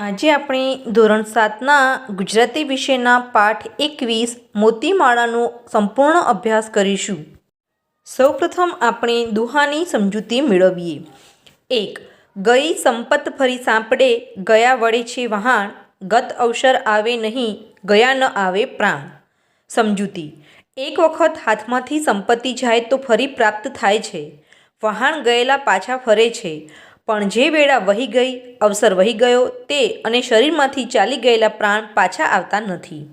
આજે આપણે ધોરણ સાતના ગુજરાતી વિષયના પાઠ એકવીસ મોતીમાળાનો સંપૂર્ણ અભ્યાસ કરીશું. સૌપ્રથમ આપણે દુહાની સમજૂતી મેળવીએ. એક, ગઈ સંપત ફરી સાંપડે, ગયા વળે છે વહાણ, ગત અવસર આવે નહીં, ગયા ન આવે પ્રાણ. સમજૂતી, એક વખત હાથમાંથી સંપત્તિ જાય તો ફરી પ્રાપ્ત થાય છે. વહાણ ગયેલા પાછા ફરે છે. પણ જે વેળા વહી ગઈ, અવસર વહી ગયો તે અને શરીરમાંથી ચાલી ગયેલા પ્રાણ પાછા આવતા નથી.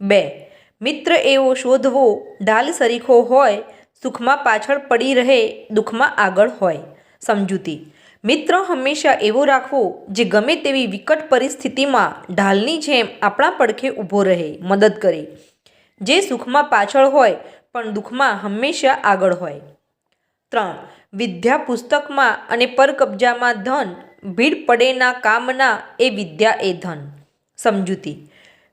બે, મિત્ર એવો શોધવો, ઢાલ સરીખો હોય, સુખમાં પાછળ પડી રહે, દુઃખમાં આગળ હોય. સમજૂતી, મિત્ર હંમેશા એવો રાખવો, જે ગમે તેવી વિકટ પરિસ્થિતિમાં ઢાલની જેમ આપણા પડખે ઊભો રહે, મદદ કરે. જે સુખમાં પાછળ હોય, પણ દુઃખમાં હંમેશા આગળ હોય. ત્રણ. વિદ્યા પુસ્તકમાં અને પરકબજામાં ધન, ભીડ પડેના કામના એ વિદ્યા એ ધન. સમજૂતી.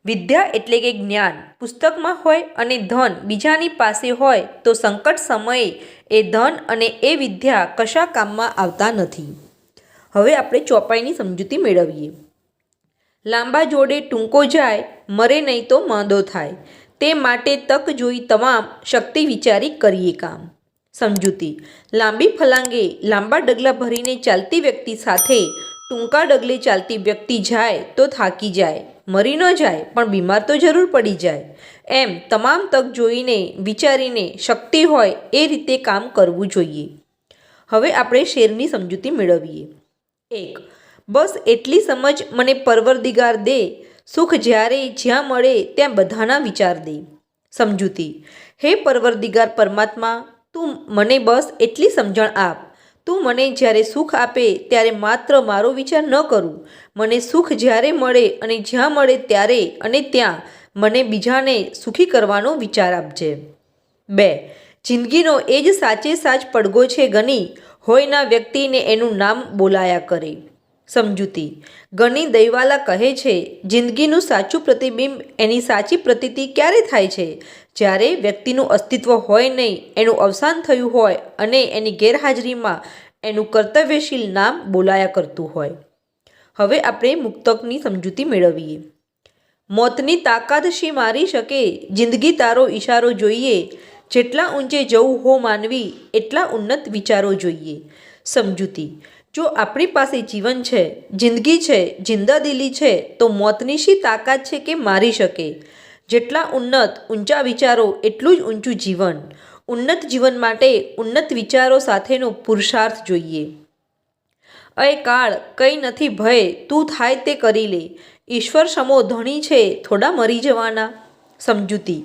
વિદ્યા એટલે કે જ્ઞાન. પુસ્તકમાં હોય અને ધન બીજાની પાસે હોય તો સંકટ સમયે એ ધન અને એ વિદ્યા કશા કામમાં આવતા નથી. હવે આપણે ચોપાઈની સમજૂતી મેળવીએ. લાંબા જોડે ટૂંકો જાય, મરે નહીં તો માંદો થાય. તે માટે તક જોઈ તમામ શક્તિ વિચારી કરીએ કામ. સમજૂતી. લાંબી ફલાંગે, લાંબા ડગલા ભરીને ચાલતી વ્યક્તિ સાથે ટૂંકા ડગલે ચાલતી વ્યક્તિ જાય તો થાકી જાય, મરી ન જાય, પણ બીમાર તો જરૂર પડી જાય. એમ તમામ તક જોઈને, વિચારીને શક્તિ હોય એ રીતે કામ કરવું જોઈએ. હવે આપણે શેરની સમજૂતી મેળવીએ. એક, બસ એટલી સમજ મને પરવરદિગાર દે. સુખ જ્યારે જ્યાં મળે, ત્યાં બધાના વિચાર દે. સમજૂતી. હે પરવરદિગાર પરમાત્મા તું મને બસ એટલી સમજણ આપ. તું મને જ્યારે સુખ આપે ત્યારે માત્ર મારો વિચાર ન કરું. મને સુખ જ્યારે મળે અને જ્યાં મળે ત્યારે અને ત્યાં મને બીજાને સુખી કરવાનો વિચાર આપજે. બે, જિંદગીનો એ જ સાચે સાચ પડઘો છે ગની. હોયના વ્યક્તિને એનું નામ બોલાયા કરે. સમજૂતી. ગણી દૈવાલા કહે છે, જિંદગીનું સાચું પ્રતિબિંબ એની સાચી પ્રતીતિ ક્યારે થાય છે? જ્યારે વ્યક્તિનું અસ્તિત્વ હોય નહીં, એનું અવસાન થયું હોય અને એની ગેરહાજરીમાં એનું કર્તવ્યશીલ નામ બોલાયા કરતું હોય. હવે આપણે મુક્તકની સમજૂતી મેળવીએ. મોતની તાકાત શી મારી શકે? જિંદગી તારો ઈશારો જોઈએ. જેટલા ઊંચે જવું હો માનવી, એટલા ઉન્નત વિચારો જોઈએ. સમજૂતી. જો આપણી પાસે જીવન છે, જિંદગી છે, જિંદાદિલી છે, તો મોતની શી તાકાત છે કે મારી શકે. જેટલા ઉન્નત, ઊંચા વિચારો, એટલું જ ઊંચું જીવન. ઉન્નત જીવન માટે ઉન્નત વિચારો સાથેનો પુરુષાર્થ જોઈએ. અય કાળ, કંઈ નથી ભય, તું થાય તે કરી લે. ઈશ્વર સમો ધણી છે, થોડા મરી જવાના. સમજૂતી.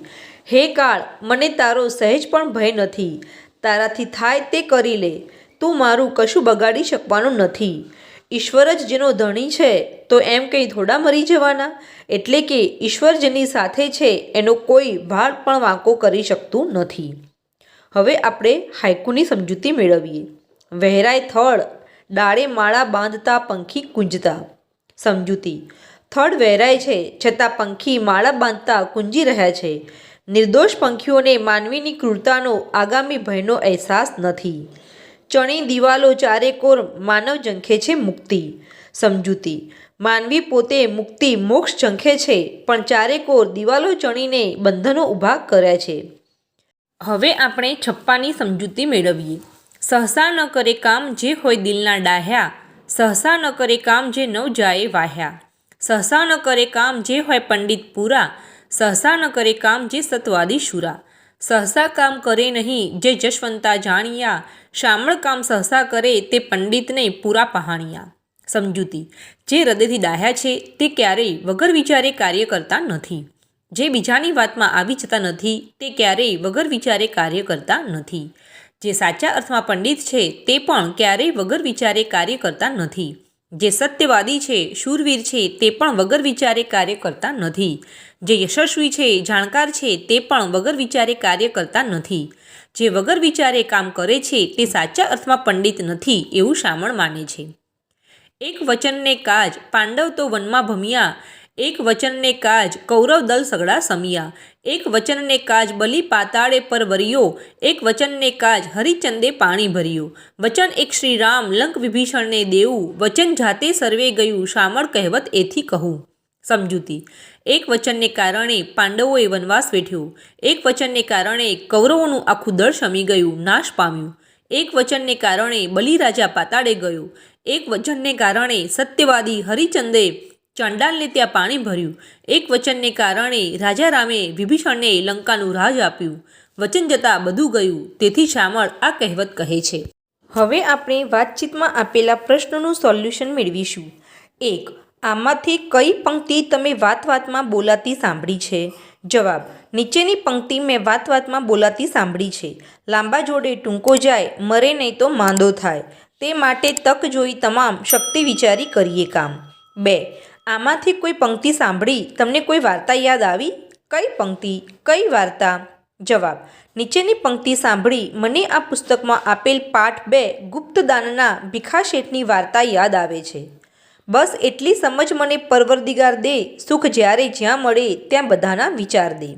હે કાળ, મને તારો સહેજ પણ ભય નથી. તારાથી થાય તે કરી લે. તું મારું કશું બગાડી શકવાનું નથી. ઈશ્વર જ જેનો ધણી છે, તો એમ કંઈ થોડા મરી જવાના? એટલે કે ઈશ્વર જેની સાથે છે, એનો કોઈ ભાગ પણ વાંકો કરી શકતું નથી. હવે આપણે હાઈકુની સમજૂતી મેળવીએ. વહેરાય થળ, ડાળે માળા બાંધતા પંખી કુંજતા. સમજૂતી થડ વહેરાય છે, છતાં પંખી માળા બાંધતા કુંજી રહ્યા છે. નિર્દોષ પંખીઓને માનવીની ક્રૂરતાનો આગામી ભયનો અહેસાસ નથી. ચણી દિવાલો ચારેકોર માનવ ઝંખે છે મુક્તિ. સમજૂતી. માનવી પોતે મુક્તિ મોક્ષ ઝંખે છે, પણ ચારેકોર દિવાલો ચણીને બંધનો ઊભા કર્યા છે. હવે આપણે છપ્પાની સમજૂતી મેળવીએ. સહસા ન કરે કામ જે હોય દિલના ડાહ્યા, સહસા ન કરે કામ જે નવ જાય વાહ્યા. સહસા ન કરે કામ જે હોય પંડિત પૂરા, સહસા ન કરે કામ જે સત્વાદી શુરા. સહસા કામ કરે નહીં જે જશવંતા જાણ્યા શામળ કામ સહસા કરે તે પંડિતને પૂરા પહાણિયા. સમજૂતી. જે હૃદયથી ડાહ્યા છે તે ક્યારેય વગર વિચારે કાર્ય કરતા નથી. જે બીજાની વાતમાં આવી જતા નથી તે ક્યારેય વગર વિચારે કાર્ય કરતા નથી. જે સાચા અર્થમાં પંડિત છે તે પણ ક્યારેય વગર વિચારે કાર્ય કરતા નથી. જે સત્યવાદી છે, શૂરવીર છે તે પણ વગર વિચારે કાર્ય કરતા નથી. જે યશસ્વી છે, જાણકાર છે તે પણ વગર વિચારે કાર્ય કરતા નથી. જે વગર વિચારે કામ કરે છે તે સાચા અર્થમાં પંડિત નથી એવું શામળ માને છે. એક વચનને કાજ પાંડવ તો વનમાં ભમ્યા, એક વચનને કાજ કૌરવ દલ સગડા સમિયા, એક વચનને કાજ બલિ પાતાળે પર વરિયો, એક વચનને કાજ હરિચંદે પાણી ભર્યું. વચન એક શ્રી રામ લંક વિભીષણને દેવું, વચન જાતે સર્વે ગયું, શામળ કહેવત એથી કહું. સમજૂતી. એક વચનને કારણે પાંડવોએ વનવાસ વેઠ્યો. એક વચનને કારણે કૌરવોનું આખું દળ શમી ગયું, નાશ પામ્યું. એક વચનને કારણે બલિરાજા પાતાળે ગયો. એક વચનને કારણે સત્યવાદી હરિચંદે ચંડાલને ત્યાં પાણી ભર્યું. એક વચનને કારણે રાજા રામે વિભીષણને લંકાનું રાજ આપ્યું. વચન જતાં બધું ગયું, તેથી શામળ આ કહેવત કહે છે. હવે આપણે વાતચીતમાં આપેલા પ્રશ્નોનું સોલ્યુશન મેળવીશું. એક આમાંથી કઈ પંક્તિ તમે વાત વાતમાં બોલાતી સાંભળી છે? જવાબ, નીચેની પંક્તિ મેં વાત વાતમાં બોલાતી સાંભળી છે. લાંબા જોડે ટૂંકો જાય, મરે નહીં તો માંદો થાય. તે માટે તક જોઈ તમામ શક્તિ વિચારી કરીએ કામ. બે, આમાંથી કોઈ પંક્તિ સાંભળી તમને કોઈ વાર્તા યાદ આવી? કઈ પંક્તિ? કઈ વાર્તા? જવાબ, નીચેની પંક્તિ સાંભળી મને આ પુસ્તકમાં આપેલ પાઠ બે ગુપ્તદાનના ભીખા શેઠની વાર્તા યાદ આવે છે. બસ એટલી સમજ મને પરવરદિગાર દે, સુખ જ્યારે જ્યાં મળે ત્યાં બધાના વિચાર દે.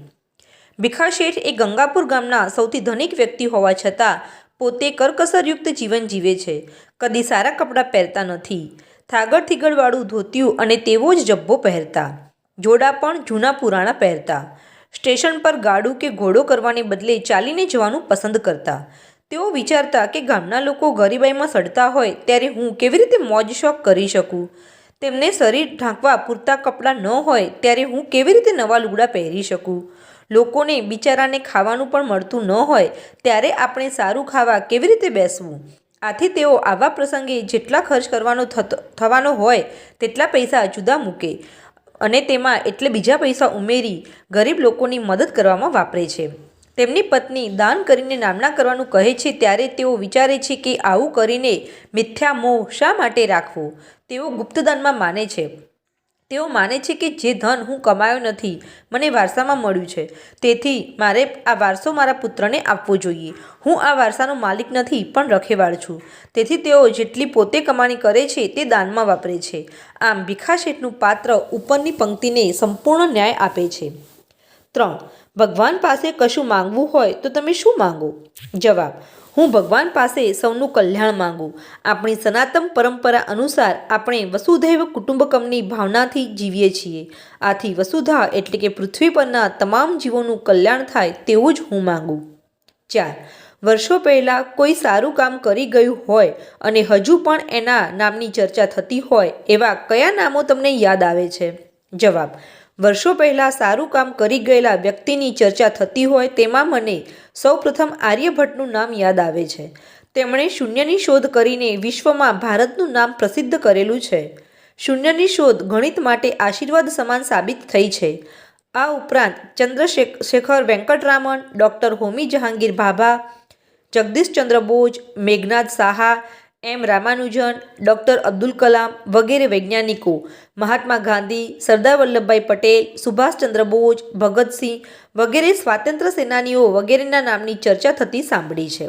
ભીખા શેઠ એ ગંગાપુર ગામના સૌથી ધનિક વ્યક્તિ હોવા છતાં પોતે કરકસરયુક્ત જીવન જીવે છે. કદી સારા કપડાં પહેરતા નથી. થાગડ થીગડવાળું ધોતિયું અને તેવો જ જબ્બો પહેરતા. જોડા પણ જૂના પુરાણા પહેરતા. સ્ટેશન પર ગાડું કે ઘોડો કરવાને બદલે ચાલીને જવાનું પસંદ કરતા. તેઓ વિચારતા કે ગામના લોકો ગરીબાઈમાં સડતા હોય, ત્યારે હું કેવી રીતે મોજ શોખ કરી શકું? તેમને શરીર ઢાંકવા પૂરતા કપડાં ન હોય, ત્યારે હું કેવી રીતે નવા લુગડા પહેરી શકું? લોકોને બિચારાને ખાવાનું પણ મળતું ન હોય, ત્યારે આપણે સારું ખાવા કેવી રીતે બેસવું? આથી તેઓ આવા પ્રસંગે જેટલા ખર્ચ કરવાનો થવાનો હોય, તેટલા પૈસા જુદા મૂકે. અને તેમાં એટલે બીજા પૈસા ઉમેરી ગરીબ લોકોની મદદ કરવામાં વાપરે છે. તેમની પત્ની દાન કરીને નામના કરવાનું કહે છે ત્યારે તેઓ વિચારે છે કે આવું કરીને મિથ્યા મોહ શા માટે રાખવો? તેઓ ગુપ્તદાનમાં માને છે. તેઓ માને છે કે જે ધન હું કમાયો નથી, મને વારસામાં મળ્યું છે. તેથી મારે આ વારસો મારા પુત્રને આપવો જોઈએ. હું આ વારસાનો માલિક નથી, પણ રખેવાળ છું. તેથી તેઓ જેટલી પોતે કમાણી કરે છે તે દાનમાં વાપરે છે. આમ ભીખા શેઠનું પાત્ર ઉપરની પંક્તિને સંપૂર્ણ ન્યાય આપે છે. ત્રણ. ભગવાન પાસે કશું માંગવું હોય તો તમે શું માંગો? જવાબ, હું ભગવાન પાસે સૌનું કલ્યાણ માંગુ. આપણી સનાતન પરંપરા અનુસાર આપણે વસુધૈવ કુટુંબકમની ભાવનાથી જીવીએ છીએ. આથી વસુધા એટલે કે પૃથ્વી પરના તમામ જીવોનું કલ્યાણ થાય તેવું જ હું માંગુ. ચાર, વર્ષો પહેલાં કોઈ સારું કામ કરી ગયું હોય અને હજુ પણ એના નામની ચર્ચા થતી હોય એવા કયા નામો તમને યાદ આવે છે? જવાબ વર્ષો પહેલાં સારું કામ કરી ગયેલા વ્યક્તિની ચર્ચા થતી હોય તેમાં મને સૌપ્રથમ આર્યભટ્ટનું નામ યાદ આવે છે. તેમણે શૂન્યની શોધ કરીને વિશ્વમાં ભારતનું નામ પ્રસિદ્ધ કરેલું છે. શૂન્યની શોધ ગણિત માટે આશીર્વાદ સમાન સાબિત થઈ છે. આ ઉપરાંત ચંદ્રશેખર વેંકટરામન, ડૉક્ટર હોમી જહાંગીર ભાભા જગદીશચંદ્ર બોઝ મેઘનાથ સાહા એમ રામાનુજન, ડૉક્ટર અબ્દુલ કલામ વગેરે વૈજ્ઞાનિકો, મહાત્મા ગાંધી, સરદાર વલ્લભભાઈ પટેલ, સુભાષચંદ્ર બોઝ, ભગતસિંહ વગેરે સ્વાતંત્ર્ય સેનાનીઓ વગેરેના નામની ચર્ચા થતી સાંભળી છે.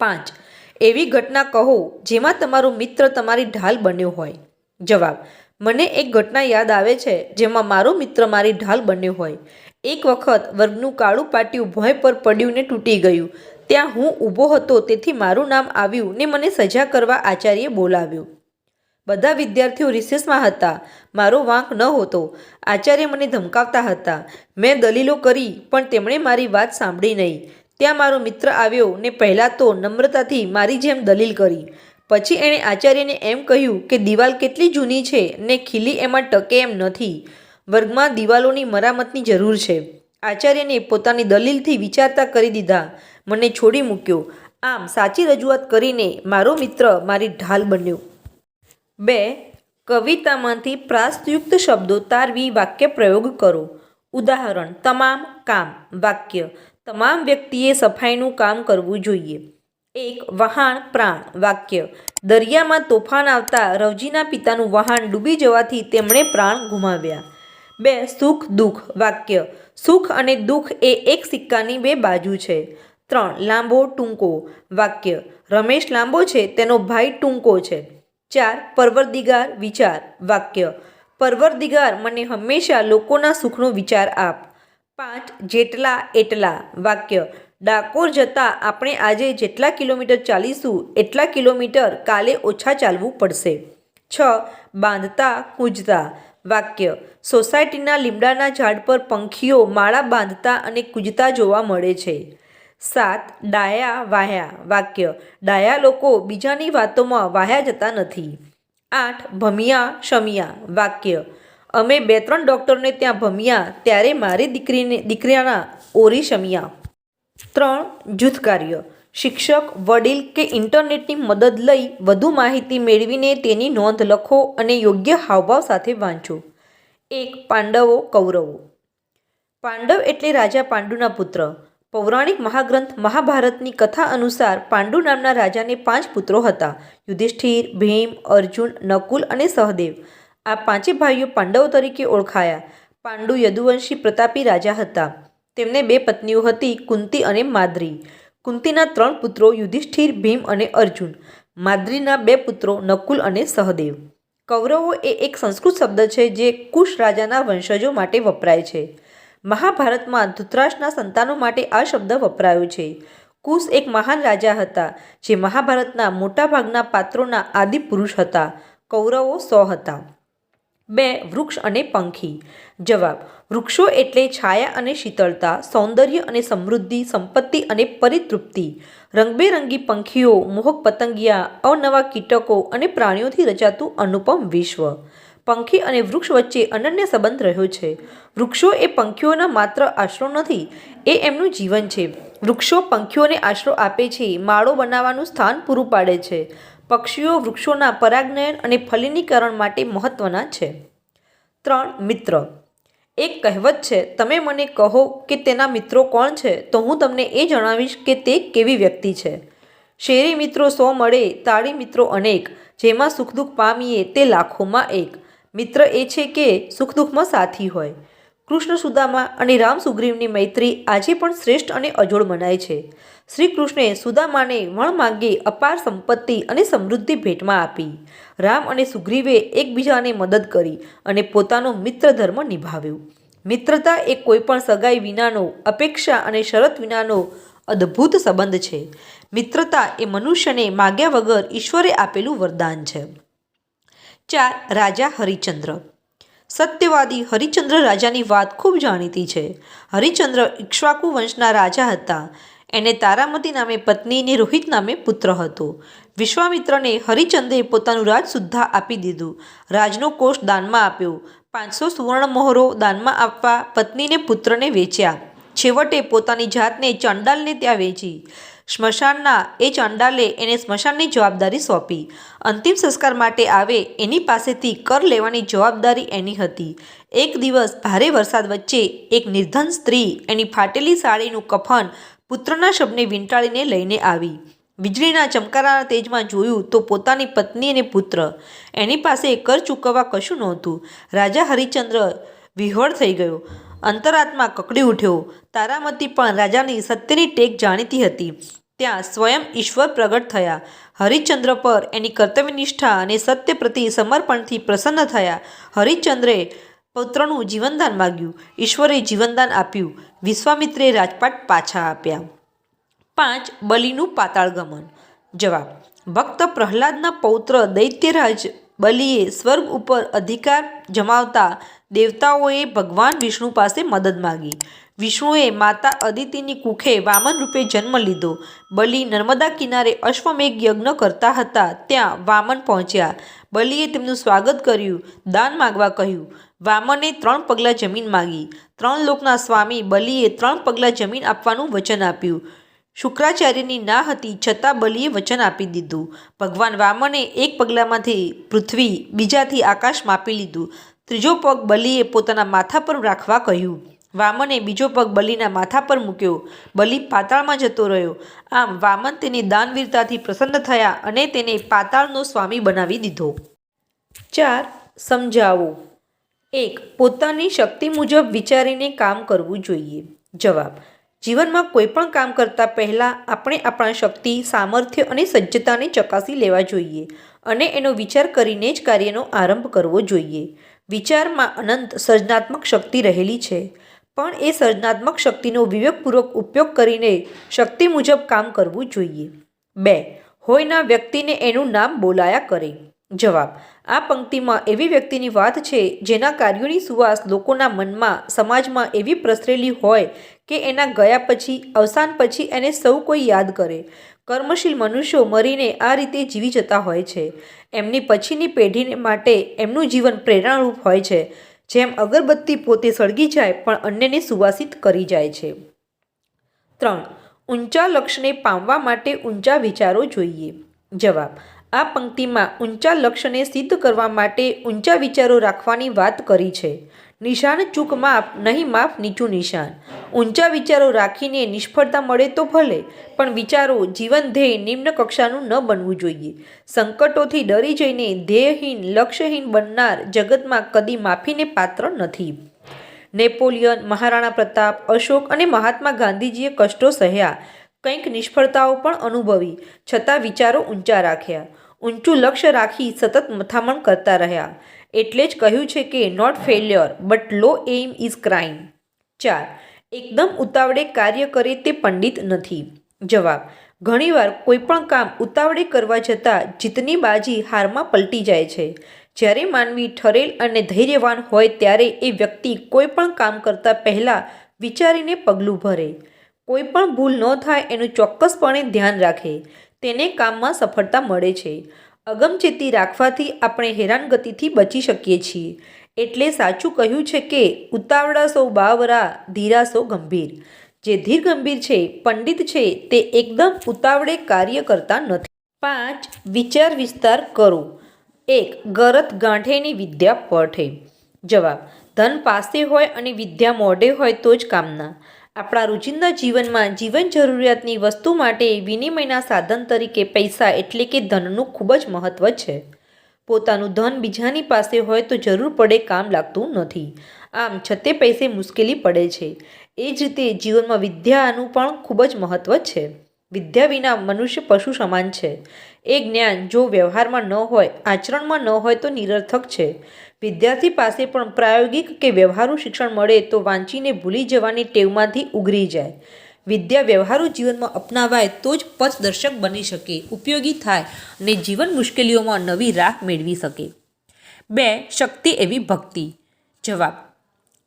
પાંચ, એવી ઘટના કહો જેમાં તમારો મિત્ર તમારી ઢાલ બન્યો હોય. જવાબ, મને એક ઘટના યાદ આવે છે જેમાં મારો મિત્ર મારી ઢાલ બન્યો હોય. એક વખત વર્ગનું કાળું પાટિયું ભોંય પર પડ્યું ને તૂટી ગયું. ત્યાં હું ઊભો હતો, તેથી મારું નામ આવ્યું ને મને સજા કરવા આચાર્યે બોલાવ્યો. બધા વિદ્યાર્થીઓ રિસેસમાં હતા. મારો વાંક ન હતો. આચાર્ય મને ધમકાવતા હતા. મેં દલીલો કરી, પણ તેમણે મારી વાત સાંભળી નહીં. ત્યાં મારો મિત્ર આવ્યો ને પહેલાં તો નમ્રતાથી મારી જેમ દલીલ કરી. પછી એણે આચાર્યને એમ કહ્યું કે દિવાલ કેટલી જૂની છે ને ખીલી એમાં ટકે એમ નથી. વર્ગમાં દિવાલોની મરામતની જરૂર છે. આચાર્યને પોતાની દલીલથી વિચારતા કરી દીધા. મને છોડી મૂક્યો. આમ સાચી રજૂઆત કરીને મારો મિત્ર મારી ઢાલ બન્યો. બે, કવિતામાંથી પ્રાસયુક્ત શબ્દો તારવી વાક્ય પ્રયોગ કરો. ઉદાહરણ, તમામ કામ, વાક્ય. તમામ વ્યક્તિએ સફાઈનું કામ કરવું જોઈએ. એક, વહાણ, પ્રાણ, વાક્ય. દરિયામાં તોફાન આવતા રવજીના પિતાનું વહાણ ડૂબી જવાથી તેમણે પ્રાણ ગુમાવ્યા. બે સુખ દુઃખ વાક્ય. સુખ અને દુઃખ એ એક સિક્કાની બે બાજુ છે. ત્રણ લાંબો ટૂંકો વાક્ય. રમેશ લાંબો છે, તેનો ભાઈ ટૂંકો છે. ચાર, પરવરદિગાર, વિચાર, વાક્ય. પરવરદિગાર મને હંમેશા લોકોના સુખનો વિચાર આપ. પાંચ, જેટલા એટલા, વાક્ય. ડાકોર જતાં આપણે આજે જેટલા કિલોમીટર ચાલીશું, એટલા કિલોમીટર કાલે ઓછા ચાલવું પડશે. છ, બાંધતા, કૂજતા, વાક્ય. સોસાયટીના લીમડાના ઝાડ પર પંખીઓ માળા બાંધતા અને કૂજતા જોવા મળે છે. સાત ડાયા વાહ્યા, વાક્ય. ડાયા લોકો બીજાની વાતોમાં વાહ્યા જતા નથી. આઠ ભમિયા, શમિયા, વાક્ય. અમે બે ત્રણ ડૉક્ટરને ત્યાં ભમ્યા, ત્યારે મારી દીકરીને, દીકરીના ઓરી શમિયા. ત્રણ જૂથ કાર્ય. શિક્ષક, વડીલ કે ઇન્ટરનેટની મદદ લઈ વધુ માહિતી મેળવીને તેની નોંધ લખો અને યોગ્ય હાવભાવ સાથે વાંચો. એક પાંડવો કૌરવો. પાંડવ એટલે રાજા પાંડુના પુત્ર. પૌરાણિક મહાગ્રંથ મહાભારતની કથા અનુસાર પાંડુ નામના રાજાને પાંચ પુત્રો હતા. યુધિષ્ઠિર, ભીમ, અર્જુન, નકુલ અને સહદેવ. આ પાંચે ભાઈઓ પાંડવો તરીકે ઓળખાયા. પાંડુ યદુવંશી પ્રતાપી રાજા હતા. તેમને બે પત્નીઓ હતી, કુંતી અને માદ્રી. કુંતીના ત્રણ પુત્રો યુધિષ્ઠિર, ભીમ અને અર્જુન. માદ્રીના બે પુત્રો નકુલ અને સહદેવ. કૌરવો એ એક સંસ્કૃત શબ્દ છે જે કુશ રાજાના વંશજો માટે વપરાય છે. મહાભારતમાં ધૃતરાષ્ટ્રના સંતાનો માટે આ શબ્દ વપરાયો છે. કુશ એક મહાન રાજા હતા, જે મહાભારતના મોટાભાગના પાત્રોના આદિ પુરુષ હતા. કૌરવો સો હતા. બે, વૃક્ષ અને પંખી. જવાબ, વૃક્ષો એટલે છાયા અને શીતળતા, સૌંદર્ય અને સમૃદ્ધિ, સંપત્તિ અને પરિતૃપ્તિ. રંગબેરંગી પંખીઓ, મોહક પતંગિયા અવનવા કીટકો અને પ્રાણીઓથી રચાતું અનુપમ વિશ્વ. પંખી અને વૃક્ષ વચ્ચે અનન્ય સંબંધ રહ્યો છે. વૃક્ષો એ પંખીઓના માત્ર આશરો નથી, એ એમનું જીવન છે. વૃક્ષો પંખીઓને આશરો આપે છે, માળો બનાવવાનું સ્થાન પૂરું પાડે છે. પક્ષીઓ વૃક્ષોના પરાગનયન અને ફલિનીકરણ માટે મહત્ત્વના છે. ત્રણ, મિત્ર. એક કહેવત છે, તમે મને કહો કે તેના મિત્રો કોણ છે, તો હું તમને એ જણાવીશ કે તે કેવી વ્યક્તિ છે. શેરી મિત્રો સો મળે, તાળી મિત્રો અનેક, જેમાં સુખ દુઃખ પામીએ તે લાખોમાં એક. મિત્ર એ છે કે સુખ દુઃખમાં સાથી હોય. કૃષ્ણ સુદામા અને રામ સુગ્રીવની મૈત્રી આજે પણ શ્રેષ્ઠ અને અજોડ મનાય છે. શ્રી કૃષ્ણે સુદામાને વણ માંગે અપાર સંપત્તિ અને સમૃદ્ધિ ભેટમાં આપી. રામ અને સુગ્રીવે એકબીજાને મદદ કરી અને પોતાનો મિત્ર ધર્મ નિભાવ્યો. મિત્રતા એ કોઈપણ સગાઈ વિનાનો, અપેક્ષા અને શરત વિનાનો અદ્ભુત સંબંધ છે. મિત્રતા એ મનુષ્યને માગ્યા વગર ઈશ્વરે આપેલું વરદાન છે. ચાર રાજા હરિચંદ્ર. સત્યવાદી હરિચંદ્ર રાજાની વાત ખૂબ જાણીતી છે. હરિચંદ્ર ઇક્ષ્વાકુ વંશના રાજા હતા. એને તારામતી નામે પત્નીને રોહિત નામે પુત્ર હતો. વિશ્વામિત્રને હરિચંદ્રે પોતાનું રાજ સુદ્ધા આપી દીધું. રાજનો કોષ દાનમાં આપ્યો. પાંચસો સુવર્ણ મોહરો દાનમાં આપવા પત્નીને પુત્રને વેચ્યા. છેવટે પોતાની જાતને ચંડાલને ત્યાં વેચી. સ્મશાનના એ ચંડાલે એને સ્મશાનની જવાબદારી સોંપી. અંતિમ સંસ્કાર માટે આવે એની પાસેથી કર લેવાની જવાબદારી એની હતી. એક દિવસ ભારે વરસાદ વચ્ચે એક નિર્ધન સ્ત્રી એની ફાટેલી સાડીનું કફન પુત્રના શબને વીંટાળીને લઈને આવી. વીજળીના ચમકારાના તેજમાં જોયું તો પોતાની પત્ની અને પુત્ર. એની પાસે કર ચૂકવવા કશું નહોતું. રાજા હરિચંદ્ર વિહોળ થઈ ગયો. અંતરાત્મા કકડી ઉઠ્યો. તારામતી પણ રાજાની સત્યની ટેક જાણીતી હતી. ત્યાં સ્વયં ઈશ્વર પ્રગટ થયા. હરિચંદ્ર પર એની કર્તવ્યનિષ્ઠા અને સત્ય પ્રતિ સમર્પણથી પ્રસન્ન થયા. હરિચંદ્રે પુત્રનું જીવનદાન માગ્યું. ઈશ્વરે જીવનદાન આપ્યું. વિશ્વામિત્રે રાજપાટ પાછા આપ્યા. પાંચ, બલિનું પાતાળગમન. જવાબ, ભક્ત પ્રહલાદના પૌત્ર દૈત્યરાજ બલિએ સ્વર્ગ ઉપર અધિકાર જમાવતા દેવતાઓએ ભગવાન વિષ્ણુ પાસે મદદ માગી. વિષ્ણુએ માતા અદિતિની કુખે વામન રૂપે જન્મ લીધો. બલિ નર્મદા કિનારે અશ્વમેઘ યજ્ઞ કરતા હતા, ત્યાં વામન પહોંચ્યા. બલિએ તેમનું સ્વાગત કર્યું, દાન માગવા કહ્યું. વામને ત્રણ પગલાં જમીન માગી. ત્રણ લોકના સ્વામી બલિએ ત્રણ પગલાં જમીન આપવાનું વચન આપ્યું. શુક્રાચાર્યની ના હતી છતાં બલિએ વચન આપી દીધું. ભગવાન વામને એક પગલામાંથી પૃથ્વી બીજાથી આકાશ માપી લીધું. ત્રીજો પગ બલિએ પોતાના માથા પર રાખવા કહ્યું. વામને બીજો પગ બલિના માથા પર મૂક્યો. બલિ પાતાળમાં જતો રહ્યો. આમ વામન તેની દાનવીરતાથી પ્રસન્ન થયા અને તેને પાતાળનો સ્વામી બનાવી દીધો. ચાર, સમજાવો. એક, પોતાની શક્તિ મુજબ વિચારીને કામ કરવું જોઈએ. જવાબ જીવનમાં કોઈ પણ કામ કરતાં પહેલાં આપણે આપણા શક્તિ, સામર્થ્ય અને સજ્જતાને ચકાસી લેવા જોઈએ અને એનો વિચાર કરીને જ કાર્યનો આરંભ કરવો જોઈએ. વિચારમાં અનંત સર્જનાત્મક શક્તિ રહેલી છે, પણ એ સર્જનાત્મક શક્તિનો વિવેકપૂર્વક ઉપયોગ કરીને શક્તિ મુજબ કામ કરવું જોઈએ. બે, હોયના વ્યક્તિને એનું નામ બોલાયા કરે. જવાબ, આ પંક્તિમાં એવી વ્યક્તિની વાત છે જેના કાર્યોની સુવાસ લોકોના મનમાં, સમાજમાં એવી પ્રસરેલી હોય કે એના ગયા પછી, અવસાન પછી એને સૌ કોઈ યાદ કરે. કર્મશીલ મનુષ્યો મરીને આ રીતે જીવી જતા હોય છે. એમની પછીની પેઢીને માટે એમનું જીવન પ્રેરણારૂપ હોય છે. જેમ અગરબત્તી પોતે સળગી જાય, પણ અન્યને સુવાસિત કરી જાય છે. ત્રણ. ઊંચા લક્ષ્યને પામવા માટે ઊંચા વિચારો જોઈએ. જવાબ. આ પંક્તિમાં ઊંચા લક્ષ્યને સિદ્ધ કરવા માટે ઊંચા વિચારો રાખવાની વાત કરી છે. નિશાન ચૂક માફ નહીં માફ નીચું નિશાન. ઊંચા વિચારો રાખીને નિષ્ફળતા મળે તો ભલે, પણ વિચારો જીવન ધ્યેય નિમ્ન કક્ષાનું ન બનવું જોઈએ. સંકટોથી ડરી જઈને ધ્યેયહીન, લક્ષ્યહીન બનનાર જગતમાં કદી માફીને પાત્ર નથી. નેપોલિયન, મહારાણા પ્રતાપ, અશોક અને મહાત્મા ગાંધીજીએ કષ્ટો સહ્યા. કંઈક નિષ્ફળતાઓ પણ અનુભવી, છતાં વિચારો ઊંચા રાખ્યા. ઊંચું લક્ષ્ય રાખી સતત મથામણ કરતા રહ્યા. એટલે જ કહ્યું છે કે not failure but low aim is crime ચાર, એકદમ ઉતાવળે કાર્ય કરે તે પંડિત નથી. જવાબ, ઘણીવાર કોઈપણ કામ ઉતાવળે કરવા જતાં જીતની બાજી હારમાં પલટી જાય છે. જ્યારે માનવી ઠરેલ અને ધૈર્યવાન હોય ત્યારે એ વ્યક્તિ કોઈ પણ કામ કરતાં પહેલાં વિચારીને પગલું ભરે. કોઈ પણ ભૂલ ન થાય એનું ચોક્કસપણે ધ્યાન રાખે. તેને કામમાં સફળતા મળે છે. અગમચેતી રાખવાથી આપણે હેરાનગતિથી બચી શકીએ છીએ. એટલે સાચું કહ્યું છે કે, ઉતાવળા સૌ બાવરા, ધીરા સૌ ગંભીર. જે ધીર ગંભીર છે, પંડિત છે, તે એકદમ ઉતાવળે કાર્ય કરતા નથી. પાંચ, વિચાર વિસ્તાર કરો. એક, ગરત ગાંઠેની વિદ્યા પઠે જવાબ, ધન પાસે હોય અને વિદ્યા મોઢે હોય તો જ કામના. આપણા રોજિંદા જીવનમાં જીવન જરૂરિયાતની વસ્તુ માટે વિનિમયના સાધન તરીકે પૈસા એટલે કે ધનનું ખૂબ જ મહત્ત્વ છે. પોતાનું ધન બીજાની પાસે હોય તો જરૂર પડે કામ લાગતું નથી. આમ છતે પૈસે મુશ્કેલી પડે છે. એ જ રીતે જીવનમાં વિદ્યાનું પણ ખૂબ જ મહત્ત્વ છે. વિદ્યા વિના મનુષ્ય પશુ સમાન છે. એ જ્ઞાન જો વ્યવહારમાં ન હોય, આચરણમાં ન હોય તો નિરર્થક છે. વિદ્યાર્થી પાસે પણ પ્રાયોગિક કે વ્યવહારુ શિક્ષણ મળે તો વાંચીને ભૂલી જવાની ટેવમાંથી ઉઘરી જાય. વિદ્યા વ્યવહારુ જીવનમાં અપનાવાય તો જ પથદર્શક બની શકે, ઉપયોગી થાય અને જીવન મુશ્કેલીઓમાં નવી રાહ મેળવી શકે. બે, શક્તિ એવી ભક્તિ. જવાબ,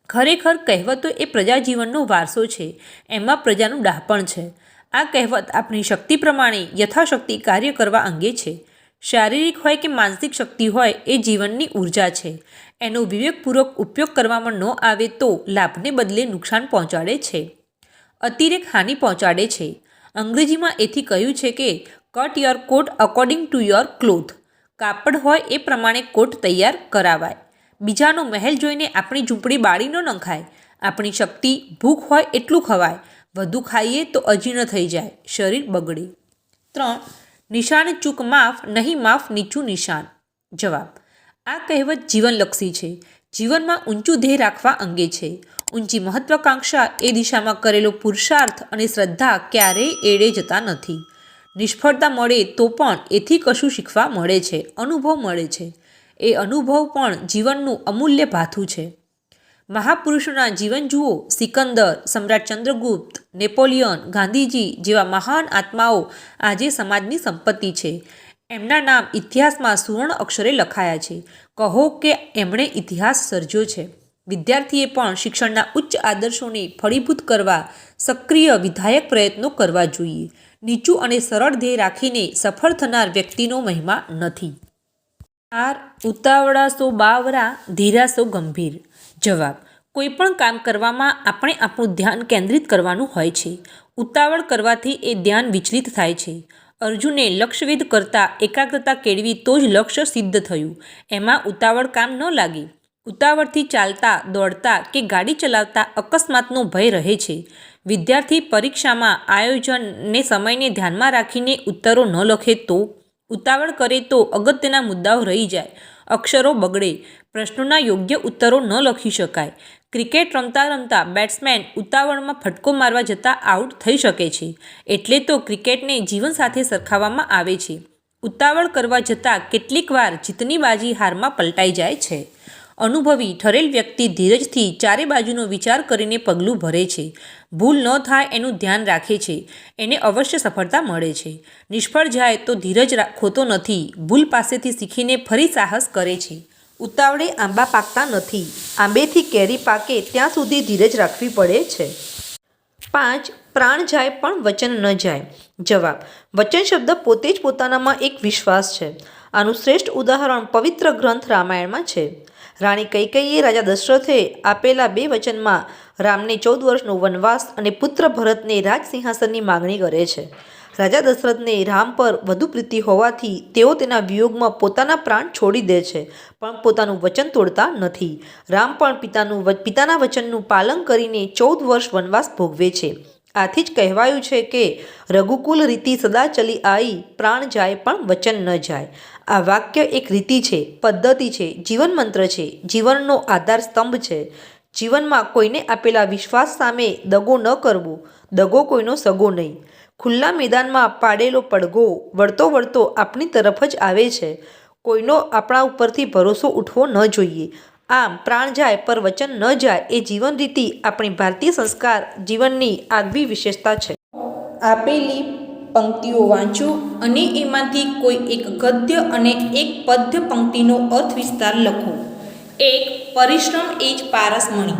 ખરેખર કહેવતો એ પ્રજાજીવનનો વારસો છે. એમાં પ્રજાનું ડાહપણ છે. આ કહેવત આપણી શક્તિ પ્રમાણે યથાશક્તિ કાર્ય કરવા અંગે છે. શારીરિક હોય કે માનસિક શક્તિ હોય એ જીવનની ઊર્જા છે. એનો વિવેકપૂર્વક ઉપયોગ કરવામાં ન આવે તો લાભને બદલે નુકસાન પહોંચાડે છે. અતિરેક હાનિ પહોંચાડે છે. અંગ્રેજીમાં એથી કહ્યું છે કે cut your coat according to your cloth કાપડ હોય એ પ્રમાણે કોટ તૈયાર કરાવાય. બીજાનો મહેલ જોઈને આપણી ઝૂંપડી બાળી ન નખાય. આપણી શક્તિ ભૂખ હોય એટલું ખવાય. વધુ ખાઈએ તો અજીર્ણ થઈ જાય. શરીર બગડે. ત્રણ, નિશાન ચૂક માફ, નહીં માફ નીચું નિશાન. જવાબ, આ કહેવત જીવનલક્ષી છે. જીવનમાં ઊંચું ધ્યેય રાખવા અંગે છે. ઊંચી મહત્વાકાંક્ષા એ દિશામાં કરેલો પુરુષાર્થ અને શ્રદ્ધા ક્યારેય એળે જતા નથી. નિષ્ફળતા મળે તો પણ એથી કશું શીખવા મળે છે. અનુભવ મળે છે. એ અનુભવ પણ જીવનનું અમૂલ્ય ભાથું છે. મહાપુરુષોના જીવન જુઓ. સિકંદર, સમ્રાટ ચંદ્રગુપ્ત, નેપોલિયન, ગાંધીજી જેવા મહાન આત્માઓ આજે સમાજની સંપત્તિ છે. એમના નામ ઇતિહાસમાં સુવર્ણ અક્ષરે લખાયા છે. કહો કે એમણે ઇતિહાસ સર્જ્યો છે. વિદ્યાર્થીએ પણ શિક્ષણના ઉચ્ચ આદર્શોને ફળીભૂત કરવા સક્રિય વિધાયક પ્રયત્નો કરવા જોઈએ. નીચું અને સરળ ધ્યેય રાખીને સફળ થનાર વ્યક્તિનો મહિમા નથી. આર, ઉતાવળા સો બાવરા, ધીરા સો ગંભીર. જવાબ કોઈ પણ કામ કરવામાં આપણે આપણું ધ્યાન કેન્દ્રિત કરવાનું હોય છે. ઉતાવળ કરવાથી એ ધ્યાન વિચલિત થાય છે. અર્જુને લક્ષ્યવેદ કરતાં એકાગ્રતા કેળવી તો જ લક્ષ્ય સિદ્ધ થયું. એમાં ઉતાવળ કામ ન લાગે. ઉતાવળથી ચાલતા, દોડતા કે ગાડી ચલાવતા અકસ્માતનો ભય રહે છે. વિદ્યાર્થી પરીક્ષામાં આયોજનને સમયને ધ્યાનમાં રાખીને ઉત્તરો ન લખે તો? ઉતાવળ કરે તો અગત્યના મુદ્દાઓ રહી જાય. અક્ષરો બગડે. પ્રશ્નોના યોગ્ય ઉત્તરો ન લખી શકાય. ક્રિકેટ રમતા રમતા બેટ્સમેન ઉતાવળમાં ફટકો મારવા જતાં આઉટ થઈ શકે છે. એટલે તો ક્રિકેટને જીવન સાથે સરખાવવામાં આવે છે. ઉતાવળ કરવા જતાં કેટલીક વાર જીતની બાજી હારમાં પલટાઈ જાય છે. અનુભવી ઠરેલ વ્યક્તિ ધીરજથી ચારે બાજુનો વિચાર કરીને પગલું ભરે છે. ભૂલ ન થાય એનું ધ્યાન રાખે છે. એને અવશ્ય સફળતા મળે છે. નિષ્ફળ જાય તો ધીરજ ખોતો નથી. ભૂલ પાસેથી શીખીને ફરી સાહસ કરે છે. ઉતાવળે આંબા પાકતા નથી. આંબેથી કેરી પાકે ત્યાં સુધી ધીરજ રાખવી પડે છે. પાંચ, પ્રાણ જાય પણ વચન ન જાય. જવાબ, વચન શબ્દ પોતે જ પોતાનામાં એક વિશ્વાસ છે. આનું શ્રેષ્ઠ ઉદાહરણ પવિત્ર ગ્રંથ રામાયણમાં છે. રાણી કૈકેયીએ રાજા દશરથે આપેલા બે વચનમાં રામને ચૌદ વર્ષનો વનવાસ અને પુત્ર ભરતને રાજસિંહાસનની માગણી કરે છે. રાજા દશરથને રામ પર વધુ પ્રીતિ હોવાથી તેઓ તેના વિયોગમાં પોતાના પ્રાણ છોડી દે છે, પણ પોતાનું વચન તોડતા નથી. રામ પણ પિતાનું પિતાના વચનનું પાલન કરીને ચૌદ વર્ષ વનવાસ ભોગવે છે. આથી જ કહેવાયું છે કે રઘુકુલ રીતિ સદા ચલી આવી પ્રાણ જાય પણ વચન ન જાય. આ વાક્ય એક રીતિ છે, પદ્ધતિ છે, જીવન મંત્ર છે, જીવનનો આધાર સ્તંભ છે. જીવનમાં કોઈને આપેલા વિશ્વાસ સામે દગો ન કરવો, દગો કોઈનો સગો નહીં. ખુલ્લા મેદાનમાં પાડેલો પડઘો વળતો વળતો આપણી તરફ જ આવે છે. કોઈનો આપણા ઉપરથી ભરોસો ઉઠવો ન જોઈએ. આમ પ્રાણ જાય, પર વચન ન જાય, એ જીવન રીતિ આપણી ભારતીય સંસ્કાર જીવનની આગવી વિશેષતા છે. આપેલી પંક્તિઓ વાંચો અને એમાંથી કોઈ એક ગદ્ય અને એક પદ્ય પંક્તિનો અર્થ વિસ્તાર લખો. એક, પરિશ્રમ એ જ પારસમણી.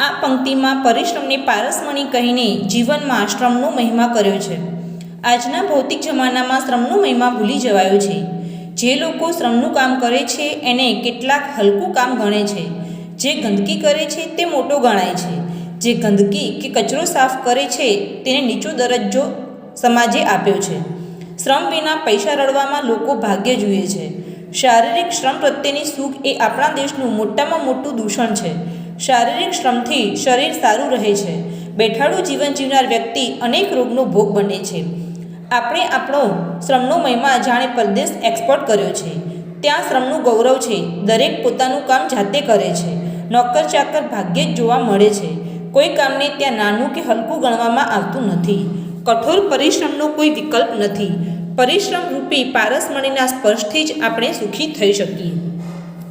આ પંક્તિમાં પરિશ્રમને પારસમણી કહીને જીવનમાં શ્રમનો મહિમા કર્યો છે. આજના ભૌતિક જમાનામાં શ્રમનો મહિમા ભૂલી જવાયો છે. જે લોકો શ્રમનું કામ કરે છે એને કેટલાક હલકું કામ ગણે છે. જે ગંદકી કરે છે તે મોટો ગણાય છે. જે ગંદકી કે કચરો સાફ કરે છે તેને નીચો દરજ્જો સમાજે આપ્યો છે. શ્રમ વિના પૈસા રળવામાં લોકો ભાગ્ય જુએ છે. શારીરિક શ્રમ પ્રત્યેની સુખ એ આપણા દેશનું મોટામાં મોટું દૂષણ છે. શારીરિક શ્રમથી શરીર સારું રહે છે. બેઠાડું જીવન જીવનાર વ્યક્તિ અનેક રોગનો ભોગ બને છે. આપણે આપણો શ્રમનો મહિમા જાણે પરદેશ એક્સપોર્ટ કર્યો છે. ત્યાં શ્રમનું ગૌરવ છે. દરેક પોતાનું કામ જાતે કરે છે. નોકર ચાકર ભાગ્યે જ જોવા મળે છે. કોઈ કામને ત્યાં નાનું કે હલકું ગણવામાં આવતું નથી. કઠોર પરિશ્રમનો કોઈ વિકલ્પ નથી. પરિશ્રમ રૂપી પારસમણીના સ્પર્શથી જ આપણે સુખી થઈ શકીએ.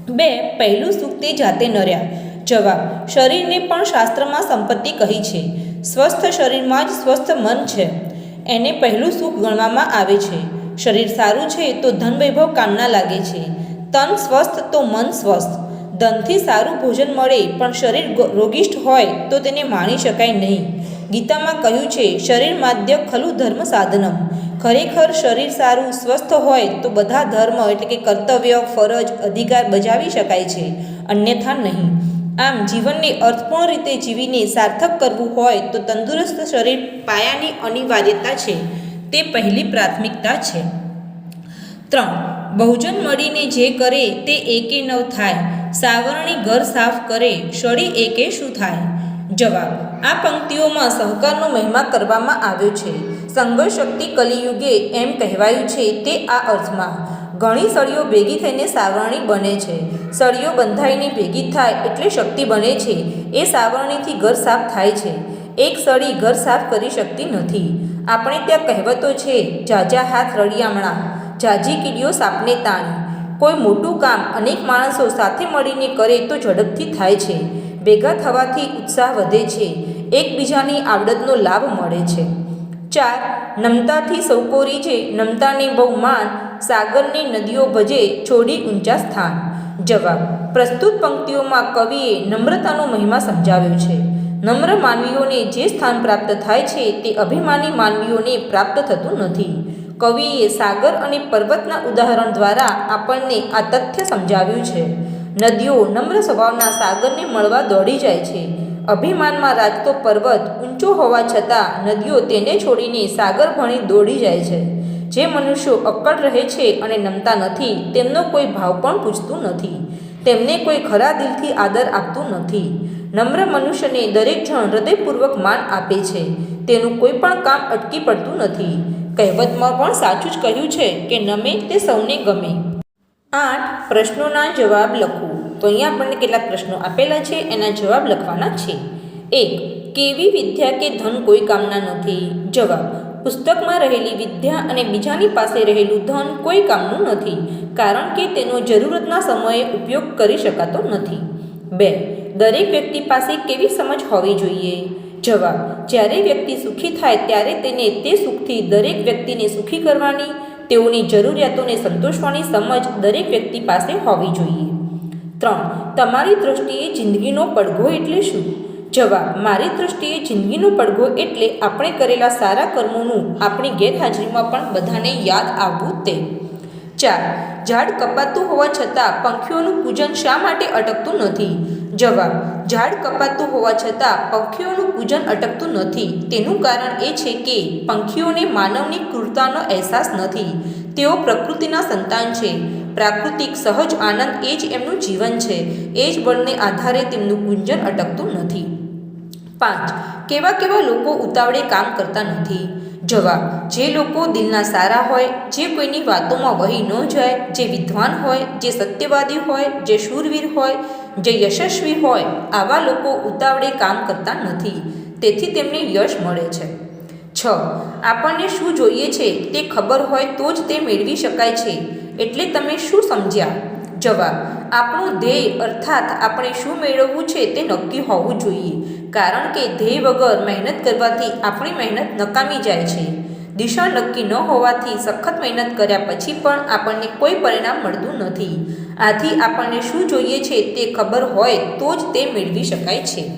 બે, પહેલું સુખ તે જાતે નર્યા. જવાબ, શરીરને પણ શાસ્ત્રમાં સંપત્તિ કહી છે. સ્વસ્થ શરીરમાં જ સ્વસ્થ મન છે. એને પહેલું સુખ ગણવામાં આવે છે. શરીર સારું છે તો ધન વૈભવ કામના લાગે છે. તન સ્વસ્થ તો મન સ્વસ્થ. ધનથી સારું ભોજન મળે પણ શરીર રોગિષ્ઠ હોય તો તેને માણી શકાય નહીં. ગીતામાં કહ્યું છે, શરીર માધ્ય ખલું ધર્મ સાધનમ. ખરેખર શરીર સારું, સ્વસ્થ હોય તો બધા ધર્મ એટલે કે કર્તવ્ય, ફરજ, અધિકાર બજાવી શકાય છે. અન્યથા નહીં. આમ જીવનને અર્થપૂર્ણ રીતે જીવીને સાર્થક કરવું હોય તો તંદુરસ્ત શરીર પાયાની અનિવાર્યતા છે. તે પહેલી પ્રાથમિકતા છે. ત્રણ, બહુજન મળીને જે કરે તે એકે નવ થાય. સાવરણી ઘર સાફ કરે સળી એકે શું થાય? જવાબ, આ પંક્તિઓમાં સહકારનો મહિમા કરવામાં આવ્યો છે. સંઘર્ષ શક્તિ કલિયુગે એમ કહેવાયું છે તે આ અર્થમાં. ઘણી સળીઓ ભેગી થઈને સાવરણી બને છે. સળીઓ બંધાઈને ભેગી થાય એટલે શક્તિ બને છે. એ સાવરણીથી ઘર સાફ થાય છે. એક સળી ઘર સાફ કરી શકતી નથી. આપણે ત્યાં કહેવતો છે, જાજા હાથ રળિયામણા. જાજી કીડીઓ સાપને તાણી. કોઈ મોટું કામ અનેક માણસો સાથે મળીને કરે તો ઝડપથી થાય છે. ભેગા થવાથી ઉત્સાહ વધે છે. એકબીજાની આવડતનો લાભ મળે છે. ચાર નમતાથી સૌકોરી છે. નમતાને બહુ માન સાગરની નદીઓ ભજે છોડી ઊંચા સ્થાન. જવાબ, પ્રસ્તુત પંક્તિઓમાં કવિએ નમ્રતાનો મહિમા સમજાવ્યો છે. નમ્ર માનવીઓને જે સ્થાન પ્રાપ્ત થાય છે તે અભિમાની માનવીઓને પ્રાપ્ત થતું નથી. કવિએ સાગર અને પર્વતના ઉદાહરણ દ્વારા આપણને આ તથ્ય સમજાવ્યું છે. નદીઓ નમ્ર સ્વભાવના સાગરને મળવા દોડી જાય છે. અભિમાનમાં રાજતો પર્વત ઊંચો હોવા છતાં નદીઓ તેને છોડીને સાગર ભણી દોડી જાય છે. જે મનુષ્યો અક્કડ રહે છે અને નમતા નથી, તેમનો કોઈ ભાવ પણ પૂછતું નથી. તેમને કોઈ ખરા દિલથી આદર આપતું નથી. નમ્ર મનુષ્યને દરેક જણ હૃદયપૂર્વક માન આપે છે. તેનું કોઈ પણ કામ અટકી પડતું નથી. કહેવતમાં પણ સાચું જ કહ્યું છે કે નમે તે સૌને ગમે. આઠ પ્રશ્નોના જવાબ લખો. તો અહીંયા આપણને કેટલાક પ્રશ્નો આપેલા છે, એના જવાબ લખવાના છે. એક, કેવી વિદ્યા કે ધન કોઈ કામના નથી? જવાબ, પુસ્તકમાં રહેલી વિદ્યા અને બીજાની પાસે રહેલું ધન કોઈ કામનું નથી, કારણ કે તેનો જરૂરતના સમયે ઉપયોગ કરી શકાતો નથી. બે, દરેક વ્યક્તિ પાસે કેવી સમજ હોવી જોઈએ? જવાબ, જ્યારે વ્યક્તિ સુખી થાય ત્યારે તેને તે સુખથી દરેક વ્યક્તિને સુખી કરવાની, તેઓની જરૂરિયાતોને સંતોષવાની સમજ દરેક વ્યક્તિ પાસે હોવી જોઈએ. ત્રણ, તમારી દૃષ્ટિએ જિંદગીનો પડઘો એટલે શું? જવાબ, મારી દૃષ્ટિએ જિંદગીનો પડઘો એટલે આપણે કરેલા સારા કર્મોનું આપણી ગેરહાજરીમાં પણ બધાને યાદ આવવું તે. ચાર, ઝાડ કપાતું હોવા છતાં પંખીઓનું પૂજન શા માટે અટકતું નથી? જવાબ, ઝાડ કપાતું હોવા છતાં પંખીઓનું પૂજન અટકતું નથી. તેનું કારણ એ છે કે પંખીઓને માનવની ક્રૂરતાનો અહેસાસ નથી. તેઓ પ્રકૃતિના સંતાન છે. પ્રાકૃતિક સહજ આનંદ એ જ એમનું જીવન છે. એ જ બળને આધારે તેમનું ગુંજન અટકતું નથી. પાંચ, કેવા કેવા લોકો ઉતાવળે કામ કરતા નથી. જવાબ, જે લોકો દિલના સારા હોય, જે કોઈની વાતોમાં વહી ન જાય, જે વિદ્વાન હોય, જે સત્યવાદી હોય, જે શૂરવીર હોય, જે યશસ્વી હોય, આવા લોકો ઉતાવળે કામ કરતા નથી. તેથી તેમને યશ મળે છે. છ. આપણને શું જોઈએ છે તે ખબર હોય તો જ તે મેળવી શકાય છે. એટલે તમે શું સમજ્યા? જવાબ. આપણું ધ્યેય અર્થાત આપણે શું મેળવવું છે તે નક્કી હોવું જોઈએ. કારણ કે ધ્યેય વગર મહેનત કરવાથી આપણી મહેનત નકામી જાય છે. દિશા નક્કી ન હોવાથી સખત મહેનત કર્યા પછી પણ આપણને કોઈ પરિણામ મળતું નથી. આથી આપણને શું જોઈએ છે તે ખબર હોય તો જ તે મેળવી શકાય છે.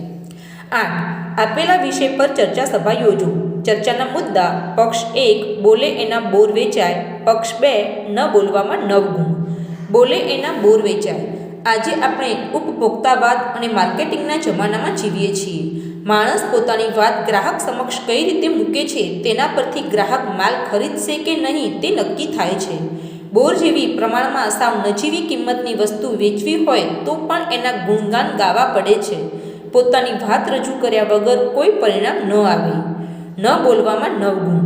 આઠ. આપેલા વિષય પર ચર્ચા સભા યોજો. ચર્ચાના મુદ્દા, પક્ષ એક, બોલે એના બોર વેચાય, પક્ષ બે, ન બોલવામાં નવ ગુણ. બોલે એના બોર વેચાય. આજે આપણે ઉપભોક્તાવાદ અને માર્કેટિંગના જમાનામાં જીવીએ છીએ. માણસ પોતાની વાત ગ્રાહક સમક્ષ કઈ રીતે મૂકે છે, તેના પરથી ગ્રાહક માલ ખરીદશે કે નહીં, તે નક્કી થાય છે. બોર જેવી પ્રમાણમાં સાવ નજીવી કિંમતની વસ્તુ વેચવી હોય, તો પણ એના ગુણગાન ગાવા પડે છે. પોતાની વાત રજૂ કર્યા વગર કોઈ પરિણામ ન આવે. ન બોલવામાં નવગુણ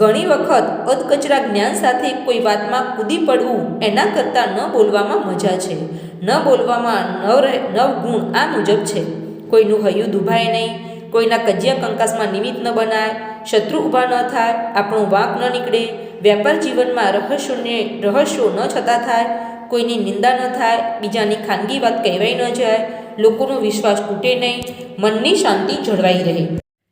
ઘણી વખત અધકચરા જ્ઞાન સાથે કોઈ વાતમાં કૂદી પડવું એના કરતાં ન બોલવામાં મજા છે. ન બોલવામાં નવ નવ ગુણ આ મુજબ છે. કોઈનું હૈયું દુભાય નહીં, કોઈના કજિયા કંકાસમાં નિમિત્ત ન બનાય, શત્રુ ઊભા ન થાય, આપણું વાંક ન નીકળે, વ્યાપાર જીવનમાં રહસ્યોને, રહસ્યો ન છતાં થાય, કોઈની નિંદા ન થાય, બીજાની ખાનગી વાત કહેવાય ન જાય, લોકોનો વિશ્વાસ તૂટે નહીં, મનની શાંતિ જળવાઈ રહે.